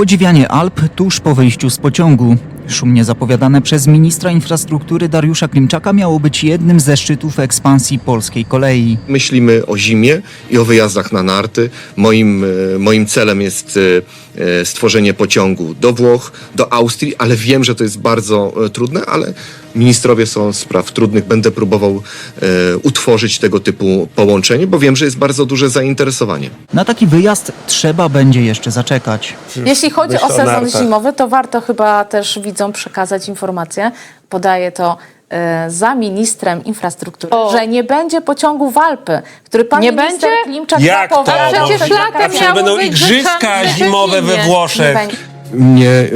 Podziwianie Alp tuż po wyjściu z pociągu. Szumnie zapowiadane przez ministra infrastruktury Dariusza Klimczaka miało być jednym ze szczytów ekspansji polskiej kolei. Myślimy o zimie i o wyjazdach na narty. Moim, e, moim celem jest e, stworzenie pociągu do Włoch, do Austrii, ale wiem, że to jest bardzo e, trudne, ale ministrowie są spraw trudnych. Będę próbował e, utworzyć tego typu połączenie, bo wiem, że jest bardzo duże zainteresowanie. Na taki wyjazd trzeba będzie jeszcze zaczekać. Jeśli chodzi Myślę o o sezon nartach. zimowy, to warto chyba też widzom przekazać informację, podaje to e, za ministrem infrastruktury, O. że nie będzie pociągu w Alpy, który pan Nie minister będzie? Klimczak Jak to? przecież latem miało będą być igrzyska zimowe we. Włoszech. Nie e,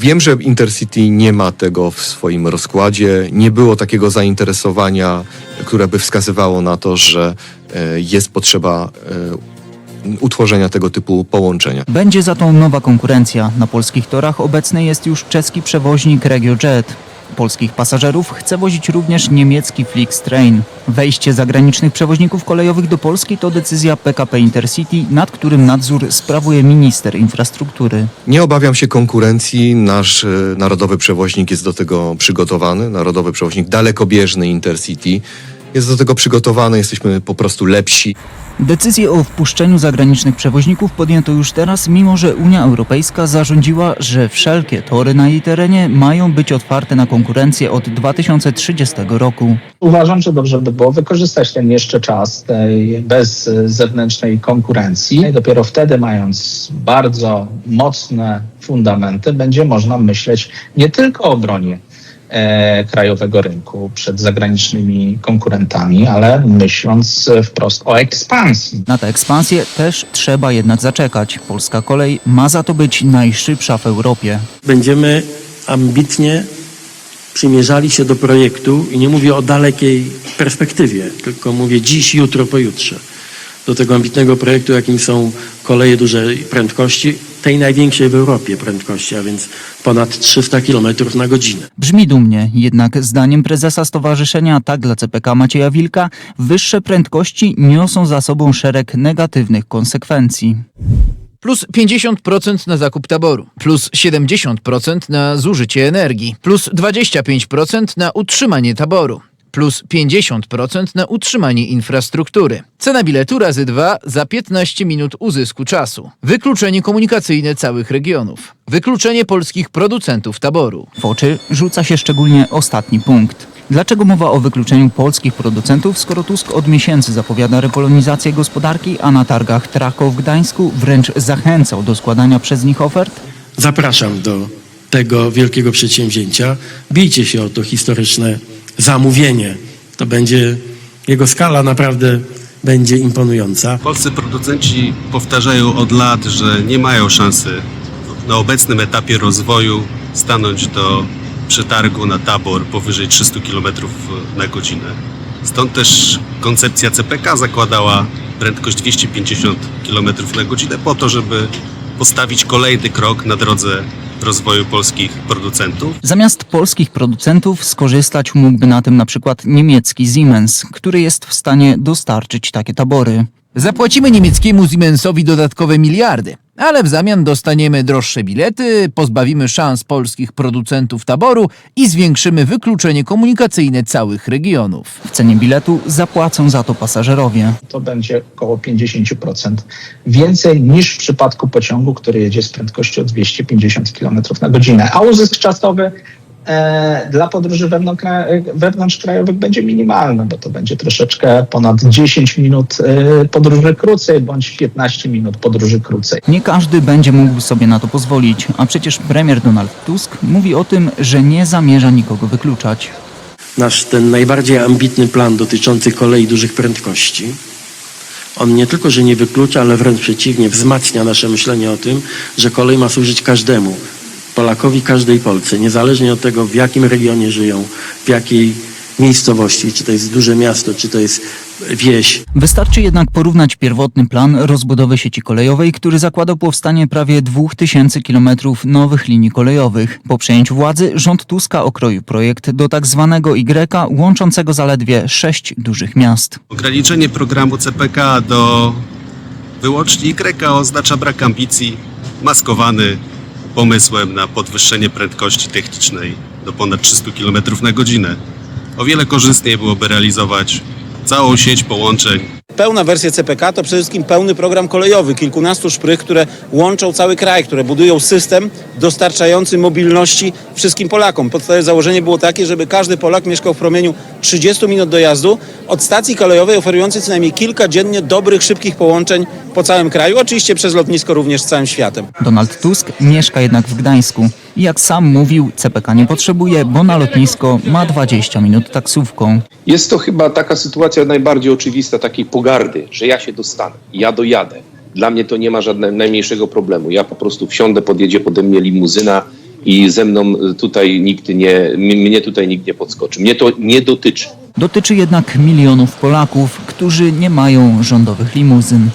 wiem, że Intercity nie ma tego w swoim rozkładzie. Nie było takiego zainteresowania, które by wskazywało na to, że e, jest potrzeba e, utworzenia tego typu połączenia. Będzie za to nowa konkurencja. Na polskich torach obecny jest już czeski przewoźnik RegioJet. Polskich pasażerów chce wozić również niemiecki Flixtrain. Wejście zagranicznych przewoźników kolejowych do Polski to decyzja PKP Intercity, nad którym nadzór sprawuje minister infrastruktury. Nie obawiam się konkurencji. Nasz e, narodowy przewoźnik jest do tego przygotowany. Narodowy przewoźnik dalekobieżny Intercity jest do tego przygotowany. Jesteśmy po prostu lepsi. Decyzję o wpuszczeniu zagranicznych przewoźników podjęto już teraz, mimo że Unia Europejska zarządziła, że wszelkie tory na jej terenie mają być otwarte na konkurencję od 2030 roku. Uważam, że dobrze by było wykorzystać ten jeszcze czas tej bez zewnętrznej konkurencji. I dopiero wtedy, mając bardzo mocne fundamenty, będzie można myśleć nie tylko o obronie e, krajowego rynku przed zagranicznymi konkurentami, ale myśląc wprost o ekspansji. Na tę ekspansję też trzeba jednak zaczekać. Polska kolej ma za to być najszybsza w Europie. będziemy ambitnie przymierzali się do projektu i nie mówię o dalekiej perspektywie, tylko mówię dziś, jutro, pojutrze. Do tego ambitnego projektu, jakim są koleje dużej prędkości, tej największej w Europie prędkości, a więc ponad 300 km na godzinę. Brzmi dumnie, jednak zdaniem prezesa Stowarzyszenia Tak dla CPK Macieja Wilka, wyższe prędkości niosą za sobą szereg negatywnych konsekwencji. Plus 50% na zakup taboru, plus 70% na zużycie energii, plus 25% na utrzymanie taboru, plus 50% na utrzymanie infrastruktury. Cena biletu razy 2 za 15 minut uzysku czasu. Wykluczenie komunikacyjne całych regionów. Wykluczenie polskich producentów taboru. W oczy rzuca się szczególnie ostatni punkt. Dlaczego mowa o wykluczeniu polskich producentów, skoro Tusk od miesięcy zapowiada repolonizację gospodarki, a na targach Trakow w Gdańsku wręcz zachęcał do składania przez nich ofert? Zapraszam do tego wielkiego przedsięwzięcia. Bijcie się o to historyczne zamówienie. To będzie, jego skala naprawdę będzie imponująca. Polscy producenci powtarzają od lat, że nie mają szansy na obecnym etapie rozwoju stanąć do przetargu na tabor powyżej 300 km na godzinę. Stąd też koncepcja CPK zakładała prędkość 250 km na godzinę po to, żeby postawić kolejny krok na drodze rozwoju polskich producentów. Zamiast polskich producentów skorzystać mógłby na tym na przykład niemiecki Siemens, który jest w stanie dostarczyć takie tabory. Zapłacimy niemieckiemu Siemensowi dodatkowe miliardy, ale w zamian dostaniemy droższe bilety, pozbawimy szans polskich producentów taboru i zwiększymy wykluczenie komunikacyjne całych regionów. W cenie biletu zapłacą za to pasażerowie. To będzie około 50% więcej niż w przypadku pociągu, który jedzie z prędkością 250 km na godzinę. A uzysk czasowy dla podróży wewnątrzkrajowych będzie minimalny, bo to będzie troszeczkę ponad 10 minut e, podróży krócej bądź 15 minut podróży krócej. Nie każdy będzie mógł sobie na to pozwolić, a przecież premier Donald Tusk mówi o tym, że nie zamierza nikogo wykluczać. Nasz ten najbardziej ambitny plan dotyczący kolei dużych prędkości, on nie tylko, że nie wyklucza, ale wręcz przeciwnie, wzmacnia nasze myślenie o tym, że kolej ma służyć każdemu, Polakowi, każdej Polce, niezależnie od tego, w jakim regionie żyją, w jakiej miejscowości, czy to jest duże miasto, czy to jest wieś. Wystarczy jednak porównać pierwotny plan rozbudowy sieci kolejowej, który zakładał powstanie prawie 2000 km nowych linii kolejowych. Po przejęciu władzy rząd Tuska okroił projekt do tak zwanego Y, łączącego zaledwie sześć dużych miast. Ograniczenie programu CPK do wyłącznie Y oznacza brak ambicji, maskowany pomysłem na podwyższenie prędkości technicznej do ponad 300 km na godzinę. O wiele korzystniej byłoby realizować całą sieć połączeń Pełna wersja CPK to przede wszystkim pełny program kolejowy, kilkunastu szprych, które łączą cały kraj, które budują system dostarczający mobilności wszystkim Polakom. Podstawowe założenie było takie, żeby każdy Polak mieszkał w promieniu 30 minut dojazdu od stacji kolejowej oferującej co najmniej kilka dziennie dobrych, szybkich połączeń po całym kraju, oczywiście przez lotnisko również z całym światem. Donald Tusk mieszka jednak w Gdańsku. I jak sam mówił, CPK nie potrzebuje, bo na lotnisko ma 20 minut taksówką. Jest to chyba taka sytuacja najbardziej oczywista, takiej pogardy, że ja się dostanę, ja dojadę. Dla mnie to nie ma żadnego najmniejszego problemu. Ja po prostu wsiądę, podjedzie pode mnie limuzyna i ze mną tutaj nikt nie, mnie tutaj nikt nie podskoczy. Mnie to nie dotyczy. Dotyczy jednak milionów Polaków, którzy nie mają rządowych limuzyn.